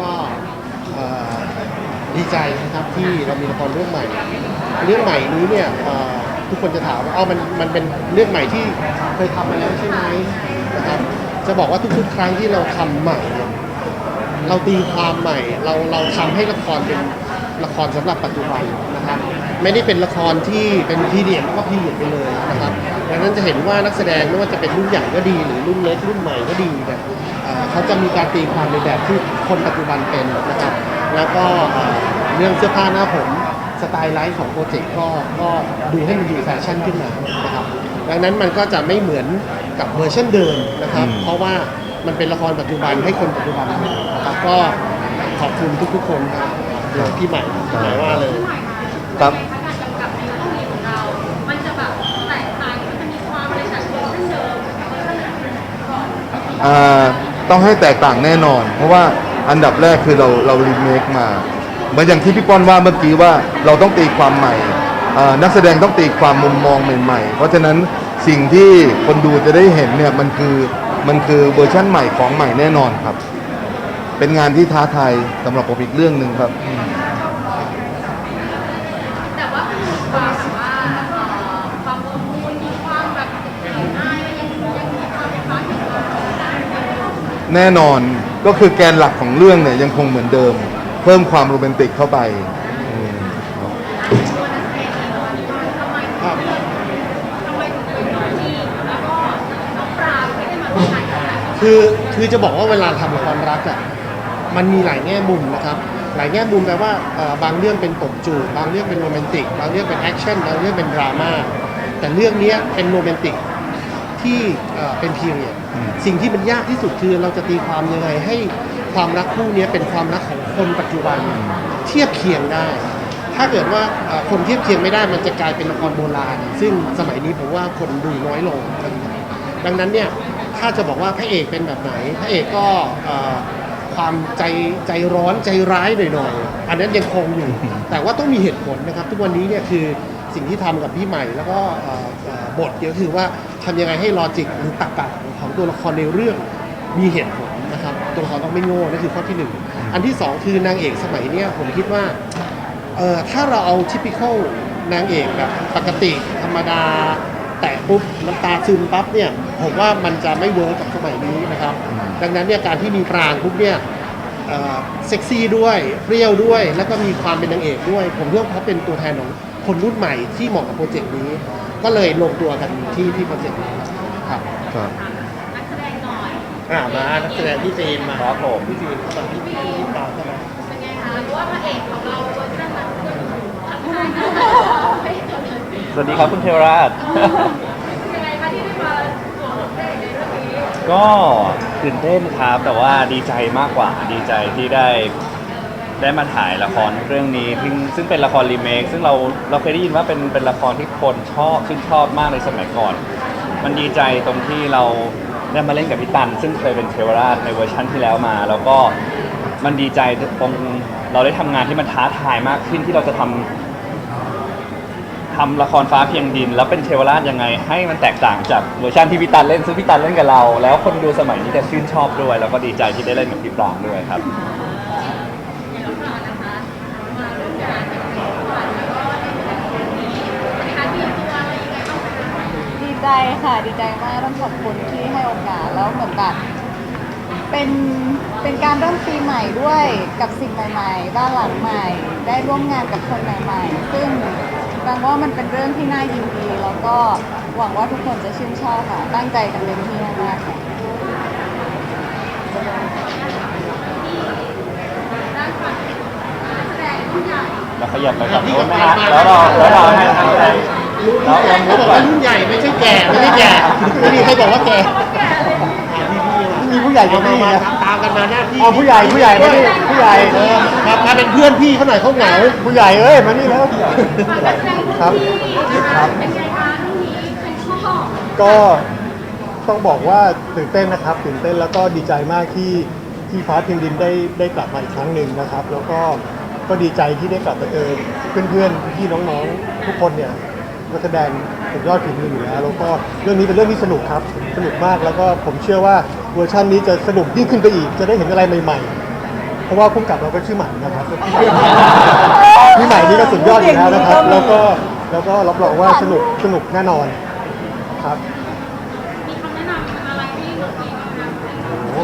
ก็ดีใจนะครับที่เรามีละครเรื่องใหม่ เรื่องใหม่นี้เนี่ยทุกคนจะถามว่าเอามันมันเป็นเรื่องใหม่ที่เคยทำมาแล้วใช่ไหมนะครับจะบอกว่าทุกๆ ครั้งที่เราทำใหม่ เราตีความใหม่ เราเราทำให้ละครเป็นละครสำหรับปัจจุบันนะครับ ไม่ได้เป็นละครที่เป็นพีเรียวก็พีเรียไปเลยนะครับดังนั้นจะเห็นว่านักแสดงไม่ว่าจะเป็นรุ่นใหญ่ก็ดีหรือรุ่นเล็กรุ่นใหม่ก็ดีเนี่ย เอ่อเขาจะมีการตีความในแบบที่คนปัจจุบันเป็นนะครับแล้วก็เอ่อเรื่องเสื้อผ้าหน้าผมสไตล์ไลฟ์ของโปรเจกต์ก็ก็ดูให้มันดูแฟชั่นขึ้นมานะครับดังนั้นมันก็จะไม่เหมือนกับเวอร์ชันเดิมนะครับอืมเพราะว่ามันเป็นละครปัจจุบันให้คนปัจจุบันดูนะครับก็ขอบคุณทุกๆคนครับเดี๋ยวพี่ใหม่หมายว่าเลยครับการกำกับในเรื่องนี้ของเรามันจะแบบแต้องให้แตกต่างแน่นอน เพราะว่าอันดับแรกคือเราเรารีเมคมาเหมือนอย่างที่พี่ป้อนว่าเมื่อกี้ว่าเราต้องตีความใหม่อ่านักแสดงต้องตีความมุมมองใหม่ๆ เพราะฉะนั้นสิ่งที่คนดูจะได้เห็นเนี่ยมันคือมันคือเวอร์ชั่นใหม่ของใหม่แน่นอนครับ เป็นงานที่ท้าทายสำหรับผมอีกเรื่องหนึ่งครับ แต่ว่ามันมีความแบบว่าเอ่อความอบอุ่นมีความแบบเอ่ออายยังยังมีความเป็นฟ้าอยู่ แน่นอนก็คือแกนหลักของเรื่องเนี่ยยังคงเหมือนเดิม เพิ่มความโรแมนติกเข้าไปอืมคือคือจะบอกว่าเวลาทำละครรักอะมันมีหลายแง่มุมนะครับ หลายแง่มุมแปลว่าเอ่อบางเรื่องเป็นตบจูบบางเรื่องเป็นโรแมนติก บางเรื่องเป็นแอคชั่นบางเรื่องเป็นดราม่าแต่เรื่องเนี้ยเป็นโรแมนติกที่เอ่อเป็นพีเรียด สิ่งที่มันยากที่สุดคือเราจะตีความยังไงให้ความรักคู่เนี้ยเป็นความรักของคนปัจจุบันเทียบเคียงได้ ถ้าเกิดว่าเอ่อคนเทียบเคียงไม่ได้มันจะกลายเป็นละครโบราณ ซึ่งสมัยนี้ผมว่าคนดูน้อยลง ดังนั้นเนี่ยถ้าจะบอกว่าพระเอกเป็นแบบไหน พระเอกก็เอ่อความใจใจร้อนใจร้ายหน่อยๆ อันนั้นยังคงอยู่ แต่ว่าต้องมีเหตุผลนะครับ ทุกวันนี้เนี่ยคือสิ่งที่ทำกับพี่ใหม่ แล้วก็เอ่อเอ่อบทก็คือว่าทำยังไงให้ลอจิกหรือตรรกะของ ตัวละครในเรื่องมีเหตุผลนะครับตัวละครต้องไม่โง่นั่นคือข้อที่หนึ่งอันที่สองคือนางเอกสมัยเนี้ยผมคิดว่าเออถ้าเราเอาทิพิคอลนางเอกแบบปกติธรรมดา แตะปุ๊บน้ำตาซึมปั๊บเนี่ยผมว่ามันจะไม่เวิร์กกับสมัยนี้นะครับ ดังนั้นเนี่ยการที่มีปรางปุ๊บเนี่ยเซ็กซี่ด้วยเปรี้ยวด้วย แล้วก็มีความเป็นนางเอกด้วย ผมเลือกเขาเป็นตัวแทนของคนรุ่นใหม่ที่เหมาะกับโปรเจกต์นี้ ก็เลยลงตัวกันที่ที่โปรเจกต์นี้ครับครับ อยอ่ามานักแสดงพี่จีนมาครับผมพี่จีนตอนที่พี่ตามเข้ามาเป็นไงคะเพราะว่าพระเอกของเราเวอร์ชันนั้นคือทักทายนะสวัสดีครับคุณเทวราช ยังไงคะที่ได้มาสวมบทพระเอกในเรื่องนี้ก็ตื่นเต้นครับแต่ว่าดีใจมากกว่าดีใจที่ได้ได้มาถ่ายละครเรื่องนี้ซึ่งซึ่งเป็นละครรีเมคซึ่งเราเราเคยได้ยินว่าเป็นเป็นละครที่คนชอบชื่นชอบมากในสมัยก่อน มันดีใจตรงที่เรา ได้มาเล่นกับพี่ตัน ซึ่งเคยเป็นเทวราชในเวอร์ชันที่แล้วมา แล้วก็มันดีใจตรงเราได้ทำงานที่มันท้าทายมากขึ้นที่เราจะทำทำละครฟ้าเพียงดิน แล้วเป็นเทวราชยังไง ให้มันแตกต่างจากเวอร์ชันที่พี่ตันเล่นซึ่งพี่ตันเล่นกับเรา แล้วคนดูสมัยนี้จะชื่นชอบด้วย แล้วก็ดีใจที่ได้เล่นกับพี่ปรางด้วยครับ ค่ะดีใจมากต้องขอบคุณที่ให้โอกาสแล้วเหมือนแบบเป็นเป็นการเริ่มปีใหม่ด้วยกับสิ่งใหม่ๆบ้านหลังใหม่ ได้ร่วมงานกับคนใหม่ๆ ซึ่งแปลว่ามันเป็นเรื่องที่น่ายินดี แล้วก็หวังว่าทุกคนจะชื่นชอบค่ะ ตั้งใจกันเต็มที่มากๆค่ะด้านความเป็นนักแสดงรุ่นใหญ่แล้วขยับไปกับโน้นนะฮะแล้วเราแล้วเราให้ทางแสดง รุ่นแล้วใหญ่เราเขามุบอกก่อว่านรุ่นใหญ่ไม่ใช่แก่ไม่ใช่แก่ไม่มีใครบอกว่าแก่แก่เลยมีผู้ใหญ่กับพี่นะตามกันมาหน้าที่เอาผู้ใหญ่ผู้ใหญ่มานี่ผู้ใหญ่เออมามาเป็นเพื่อนพี่เขาหน่อยเขาเหงาผู้ใหญ่เอ้ยมานี่แล้วฝากนักแสดงรุ่นครับพี่นะคะเป็นไงคะรุ่นนี้เป็นชอบก็ต้องบอกว่าตื่นเต้นนะครับตื่นเต้นแล้วก็ดีใจมากที่ที่ฟ้าเพียงดินได้ได้กลับมาอีกครั้งหนึ่งนะครับ แล้วก็ก็ดีใจที่ได้กลับมาเจอเพื่อนๆพี่น้องๆทุกคนเนี่ย นักแสดงสุดยอดฝีมืออยู่แล้วแล้วก็เรื่องนี้เป็นเรื่องที่สนุกครับ สนุกมากแล้วก็ผมเชื่อว่าเวอร์ชันนี้จะสนุกยิ่งขึ้นไปอีก จะได้เห็นอะไรใหม่ๆราะว่าผู้กำกับเราก็ชื่อใหม่นะครับพี่ใหม่นี่ก็สุดยอดอยู่แล้วนะครับ แล้วก็แล้วก็รับรองว่าสนุกสนุกแน่นอนครับมีคำแนะนำอะไรให้น้องเองไหมคะโอ้โห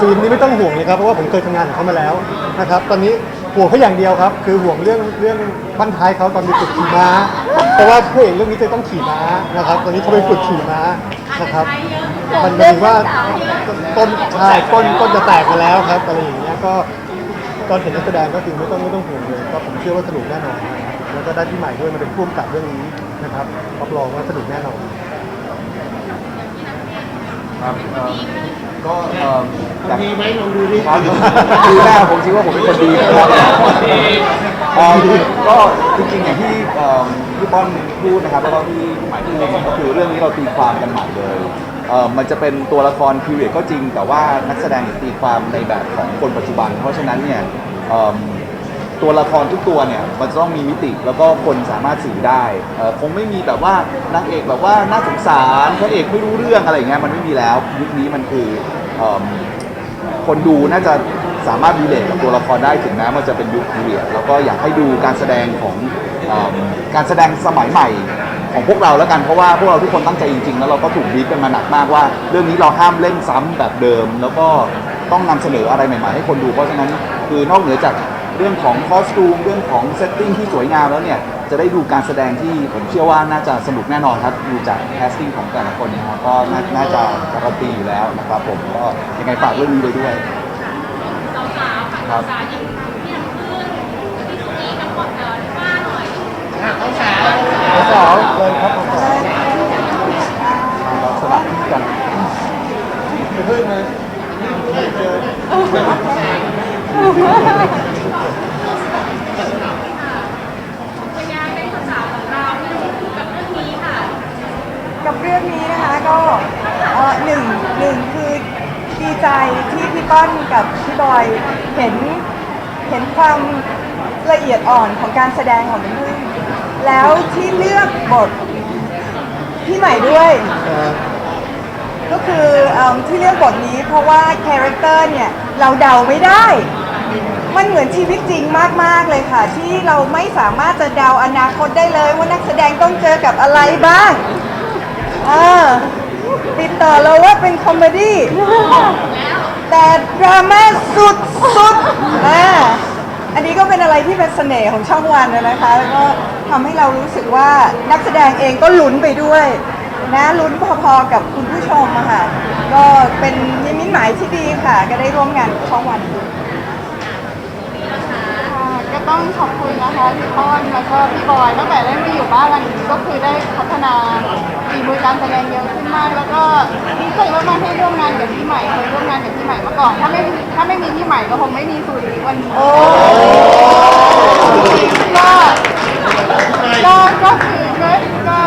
ฟิล์มนี่ไม่ต้องห่วงเลยครับเพราะว่าผมเคยทำงานกับเขามาแล้วนะครับ ตอนนี้ ห่วงเขาอย่างเดียวครับ คือห่วงเรื่องเรื่องบั้นท้ายเขาตอนไปฝึกขี่ม้า เพราะว่าพระเอกเรื่องนี้จะต้องขี่ม้านะครับ ตอนนี้เขาไปฝึกขี่ม้านะครับ มันมายถึงว่าต้นใช่ต้นต้นจะแตกมาแล้วครับอะไรอย่างเงี้ยก็ตอนเห็นนักแสดงก็คือไม่ต้องไม่ต้องห่วงเลยก็ผมเชื่อว่าสนุกแน่นอนนะครับแล้วก็ได้พี่ใหม่ด้วยมาเป็นผู้กำกับเรื่องนี้นะครับรับรองว่าสนุกแน่นอน ครับเอ่อก็เอ่อจากดีไหมลองดูดิครับดูหน้าผมคิดว่าผมเป็นคนดีนะครับเอ่อก็จริงๆอย่างที่เอ่อพี่ป้อนพูดนะครับแล้วก็พี่หมายพูดก็คือเรื่องนี้เราตีความกันใหม่เลยเอ่อมันจะเป็นตัวละครพีเรียดก็จริง แต่ว่านักแสดงตีความในแบบของคนปัจจุบัน เพราะฉะนั้นเนี่ยเอิ่ม ตัวละครทุกตัวเนี่ยมันจะต้องมีมิติแล้วก็คนสามารถสื่อได้เอ่อคงไม่มีแบบว่านางเอกแบบว่าน่าสงสารพระเอกไม่รู้เรื่องอะไรอย่างเงี้ยมันไม่มีแล้วยุคนี้มันคือเอิ่มคนดูน่าจะสามารถรีเลทกับตัวละครได้ถึงแม้มันจะเป็นยุคพีเรียดแล้วก็อยากให้ดูการแสดงของเอิ่มการแสดงสมัยใหม่ของพวกเราแล้วกันเพราะว่าพวกเราทุกคนตั้งใจจริงๆ แล้วเราก็ถูกบีบกันมาหนักมากว่า เรื่องนี้เราห้ามเล่นซ้ำแบบเดิม แล้วก็ต้องนำเสนออะไรใหม่ๆให้คนดูเพราะฉะนั้นคือนอกเหนือจาก เรื่องของคอสตูมเรื่องของเซตติ้งที่สวยงามแล้วเนี่ยจะได้ดูการแสดงที่ผมเชื่อว่าน่าจะสนุกแน่นอนครับดูจากแคสติ้งของแต่ละคนนะครับก็น่าน่าจะการันตีอยู่แล้วนะครับผมก็ยังไงฝากเรื่องนี้ไปด้วยสาวๆค่ะสาวๆอย่างพี่น้ำพึ่งพี่สุนีกับคนเอ่อที่ว่าหน่อยสาวเลยครับผมเราสลับที่กันไปเพิ่มเลยเจอ เป็นยังไงเป็นสาวๆของเราที่กับเรื่องนี้ค่ะ กับเรื่องนี้นะคะก็เอ่อหนึ่งหนึ่งคือดีใจ ที่พี่ป้อนกับพี่บอยเห็นเห็นความละเอียดอ่อนของการแสดงของน้ำพึ่งแล้วที่เลือกบทพี่ใหม่ด้วย ก็คือเอที่เลือกบทนี้เพราะว่าคาแรคเตอร์เนี่ยเราเดาไม่ได้ มันเหมือนชีวิตจริงมาก ๆ เลยค่ะ ที่เราไม่สามารถจะเดาอนาคตได้เลยว่านักแสดงต้องเจอกับอะไรบ้างเออติดต่อเราว่าเป็นคอมเมดี้ แต่ดราม่าสุดสุดอ่าอันนี้ก็เป็นอะไรที่เป็นเสน่ห์ของช่องวันนะนะคะ แล้วก็ทำให้เรารู้สึกว่านักแสดงเองก็ลุ้นไปด้วยนะลุ้นพอๆกับคุณผู้ชมอะค่ะ ก็เป็นนิมิตหมายที่ดีค่ะ ก็ได้ร่วมงานกับช่องวัน ต้องขอบคุณนะคะพี่ป้อนแล้วก็พี่บอยตั้งแต่ได้มาอยู่บ้านหลังนี้ก็คือได้พัฒนาฝีมือการแสดงเยอะขึ้นมาก แล้วก็ดีใจมากๆที่ร่วมงานกับพี่ใหม่เคยร่วมงานกับพี่ใหม่มาก่อนถ้าไม่ถ้าไม่มีพี่ใหม่ก็คงไม่มีสูตรนี้วันนี้ก็ก็ก็คือก็ก็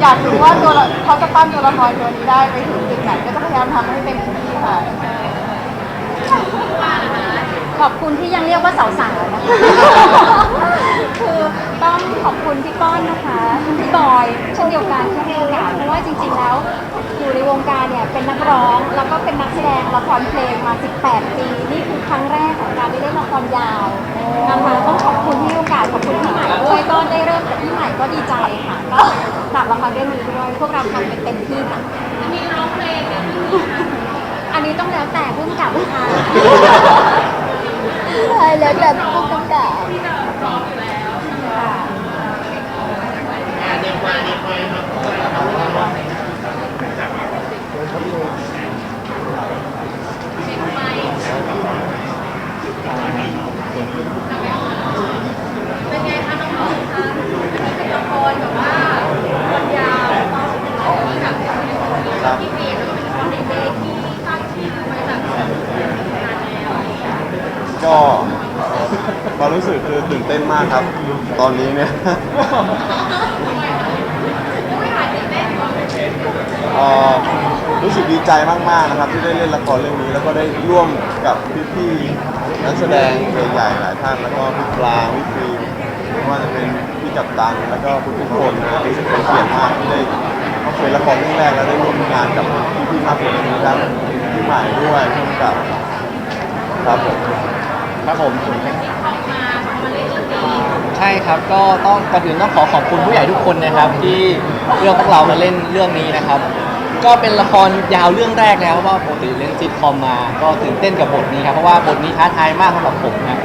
อยากรู้ว่าตัวละเขาจะปั้นตัวละครตัวนี้ได้ไปถึงจุดไหนก็จะพยายามทำให้เต็มที่ค่ะ ขอบคุณที่ยังเรียกว่าสาวๆนะคะคือต้องขอบคุณพี่ก้อนนะคะพี่บอยเช่นเดียวกันที่ให้โอกาสเพราะว่าจริง ๆ แล้วอยู่ในวงการเนี่ยเป็นนักร้องแล้วก็เป็นนักแสดงละครเพลงมา 18 ปี นี่คือครั้งแรกของการได้เล่นละครยาวนะคะต้องขอบคุณที่ให้โอกาสขอบคุณพี่ใหม่ด้วยก็ได้เริ่มกับพี่ใหม่ก็ดีใจค่ะก็ฝากละครเรื่องนี้ด้วยพวกเราทำเป็นเต็มที่ค่ะมีร้องเพลงเนี่ยอันนี้ต้องแล้วแต่ผู้กำกับค่ะ ใช่แล้วแต่ผู้กำกับ ที่จะร้องอยู่แล้ว ค่ะ เป็นไงคะน้องพึ่งคะเป็นละครแบบว่าวันยาวที่แบบที่เปลี่ยนแล้วก็เป็นละครในเด็กที่สร้างชื่อไว้แบบนานแล้ว ก็ความรู้สึกคือตื่นเต้นมากครับ ตอนนี้เนี่ยไม่หายตื่นเต้นเหรอเอ่อรู้สึกดีใจมากๆนะครับ ที่ได้เล่นละครเรื่องนี้ แล้วก็ได้ร่วมกับพี่ๆนักแสดงใหญ่ๆหลายท่านแล้วก็พี่ปลางพี่ฟิล์มไม่ว่าจะเป็นพี่กัปตันแล้วก็ทุกๆคนนะครับรู้สึกเป็นเกียรติมากที่ได้เข้าเป็นละครเรื่องแรกแล้วได้ร่วมงานกับพี่ๆมากกว่านี้ทั้งพี่ใหม่ด้วยร่วมกับครับผมครับผม ใช่ครับก็ต้องก่อนอื่นต้องขอขอบคุณผู้ใหญ่ทุกคนนะครับ ที่เลือกพวกเรามาเล่นเรื่องนี้นะครับ ก็เป็นละครยาวเรื่องแรกแล้วว่าปกติเล่นซิทคอมมา ก็ตื่นเต้นกับบทนี้ครับเพราะว่าบทนี้ท้าทายมากสำหรับผมนะ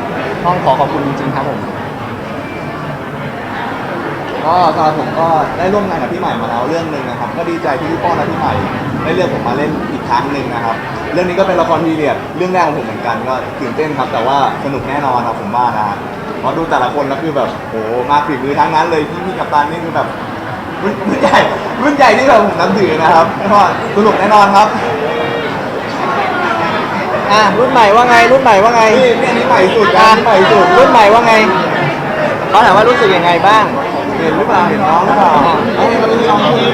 ต้องขอขอบคุณจริงๆครับผมก็สำหรับผมก็ได้ร่วมงานกับพี่ใหม่มาแล้วเรื่องหนึ่งนะครับ ก็ดีใจที่พี่ป้อนและพี่ใหม่ได้เลือกผมมาเล่นอีกครั้งหนึ่งนะครับ เรื่องนี้ก็เป็นละครพีเรียดเรื่องแรกของผมเหมือนกันก็ตื่นเต้นครับ แต่ว่าสนุกแน่นอนครับผมว่านะฮะ เพราะดูแต่ละคนแล้วคือแบบโหมาฝีมือทั้งนั้นเลยพี่พี่กัปตันนี่คือแบบรุ่นรุ่นใหญ่รุ่นใหญ่ที่แบบผมนับถือนะครับก็สนุกแน่นอนครับอะรุ่นใหม่ว่าไง รุ่นใหม่ว่าไงนี่นี่อันนี้ใหม่สุดนะอันนี้ใหม่สุดรุ่นใหม่ว่าไงเขาถามว่ารู้สึกยังไงบ้างเห็นหรือเปล่าเห็นน้องหรือเปล่าเอ้ยมันมีน้องคนอื่น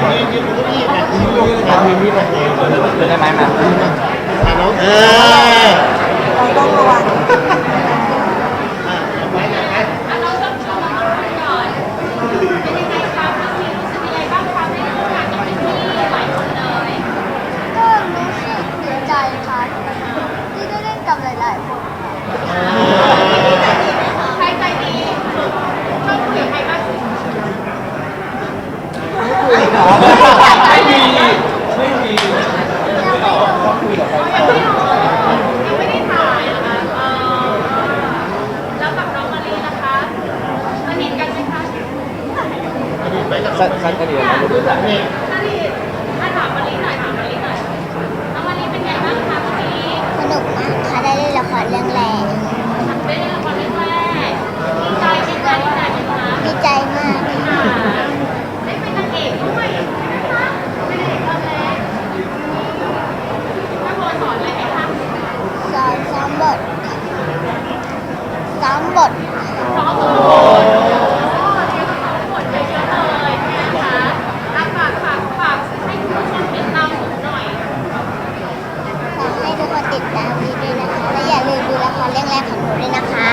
เป็นได้ไหมมาเออต้องระวัง อะเราเริ่มชมน้องๆก่อนเป็นยังไงคะน้องมีรู้สึกยังไงบ้างคะได้ร่วมงานกับพี่ๆหลายคนเลย ก็รู้สึกดีใจค่ะที่ได้เล่นกับหลายๆคน ใครใจดีชอบคุยกับใครบ้าง ไม่มี ไม่มียังไม่ได้ถ่ายเหรอคะเออแล้วกับน้องมารีล่ะคะสนิทกันไหมคะ สั้นสั้นก็ดีนะรู้จัก สนิทอะถามมารีหน่อยถามมารีหน่อยน้องมารีเป็นไงบ้างคะวันนี้ สนุกมากค่ะได้เล่นละครเรื่องแรก ได้เล่นละครเรื่องแรกดีใจดีใจดีใจไหมคะ ดีใจมาก อ่าได้เป็นนางเอกด้วยใช่ไหมคะเป็นนางเอกตอนแรกถ้าโบสอนอะไรไหมคะ สอนซ้อมบทซ้อมบท สอนบทบทเยอะๆเลยนะคะอะฝากฝากฝากให้คุณผู้ชมติดตามผมหน่อย ฝากให้ทุกคนติดตามวีด้วยนะคะ และอย่าลืมดูละครเรื่องแรกของหนูด้วยนะคะ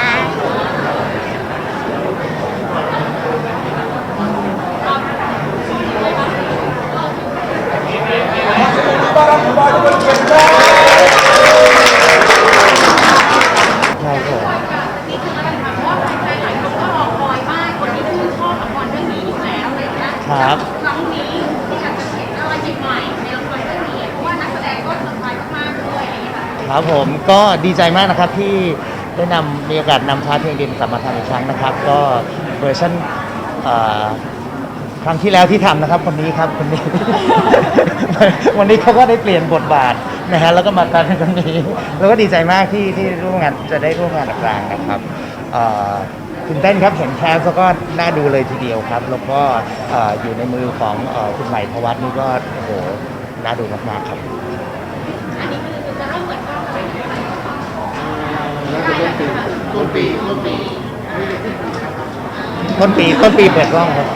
นี่คืออะไรคะเพราะว่าแฟนๆหลายคนก็รอคอยมากคนที่ชื่นชอบละครเรื่องนี้อยู่แล้วอะไรอย่างเงี้ย ครับ ครั้งนี้ที่อยากจะเห็นอะไรใหม่ๆในละครเรื่องนี้เพราะว่านักแสดงก็เซอร์ไพรส์มากๆด้วยอะไรอย่างเงี้ยค่ะ ครับผม ก็ดีใจมากนะครับที่ได้นำมีโอกาสนำพาร์ทเพลงดินกลับมาทำอีกครั้งนะครับ ก็เวอร์ชันเอ่อครั้งที่แล้วที่ทำนะครับคนนี้ครับคนนี้ วันนี้เขาก็ได้เปลี่ยนบทบาทนะฮะแล้วก็มาตอนคนนี้แล้วก็ดีใจมากที่ที่ร่วมงานจะได้ร่วมงานกับกลางนะครับเอ่อตื่นเต้นครับเห็นแคสแล้วก็น่าดูเลยทีเดียวครับ แล้วก็เอ่ออยู่ในมือของเอ่อคุณใหม่พวัตนี่ก็โอ้โหน่าดูมากๆครับ อันนี้คือจะเริ่มเปิดกล้องอะไรอย่างเงี้ย ต้นปีต้นปีต้นปีต้นปีเปิดกล้องครับ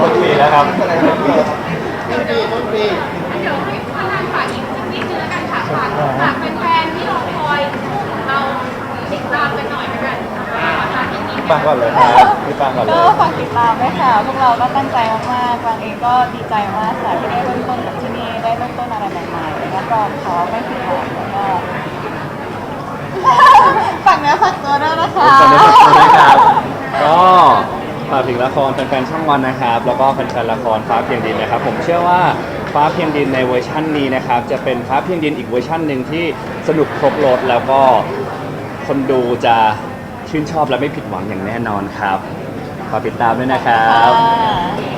คนปีแล้วครับต้นปีต้นปีเดี๋ยวให้พนักงานฝากอีกนิดนึงแล้วกันค่ะฝากฝากแฟนๆที่รอคอยเราติดตามกันหน่อยแล้วกันฝากอย่างนี้ฟังก่อนเลยครับพี่ฟังก่อนเลก็ยฝากติดตามด้วยค่ะ พวกเราก็ตั้งใจมากๆบางเองก็ดีใจมากค่ะที่ได้เริ่มต้นกับที่นี่ได้เริ่มต้นอะไรใหม่ๆแล้วก็ขอไม่ผิดหวังแล้วก็ ฝากเนื้อฝากตัวด้วยนะคะสวัสดีครับก็ฝากถึงละครแฟนๆช่องวันนะครับ แล้วก็แฟนๆละครฟ้าเพียงดินนะครับ ผมเชื่อว่าฟ้าเพียงดินในเวอร์ชันนี้นะครับ จะเป็นฟ้าเพียงดินอีกเวอร์ชันหนึ่งที่สนุกครบรถแล้วก็คนดูจะชื่นชอบและไม่ผิดหวังอย่างแน่นอนครับฝากติดตามด้วยนะครับ ค่ะ